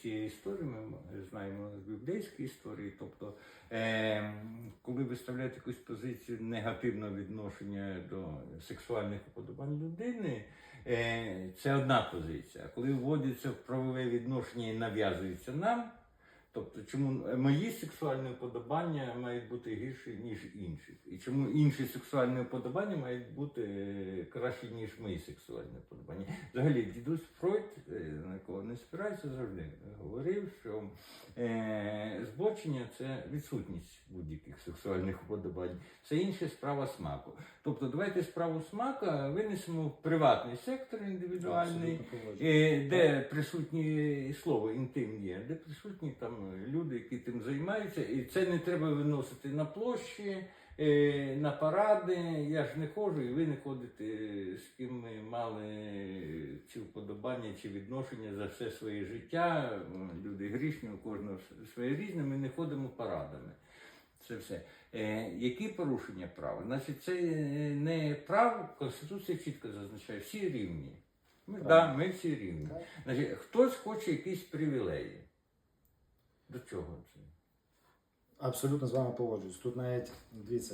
цієї історії, ми знаємо з біблійської історії. Тобто, е, коли виставляють якусь позицію негативного відношення до сексуальних уподобань людини, е, це одна позиція. А коли вводиться в правове відношення і нав'язується нам, тобто чому мої сексуальні вподобання мають бути гірші, ніж інших, і чому інші сексуальні вподобання мають бути е, кращі, ніж мої сексуальні вподобання. Взагалі, дідусь Фройд, спирається, завжди говорив, що е, збочення це відсутність будь-яких сексуальних вподобань. Це інша справа смаку. Тобто, давайте справу смака винесемо в приватний сектор індивідуальний. Е, де присутні слово інтим є, де присутні там люди, які тим займаються, і це не треба виносити на площі, е, на паради. Я ж не ходжу, і ви не ходите, з ким ми мали ці вподобання чи відношення за все своє життя. Люди грішні, у кожного своє різне, ми не ходимо парадами. Це все. Е, які порушення права? Значить, це е, не право, Конституція чітко зазначає, всі рівні. Ми, да, ми всі рівні. Значить, хтось хоче якісь привілеї. До чого це? Абсолютно з вами погоджуюсь. Тут навіть дивіться,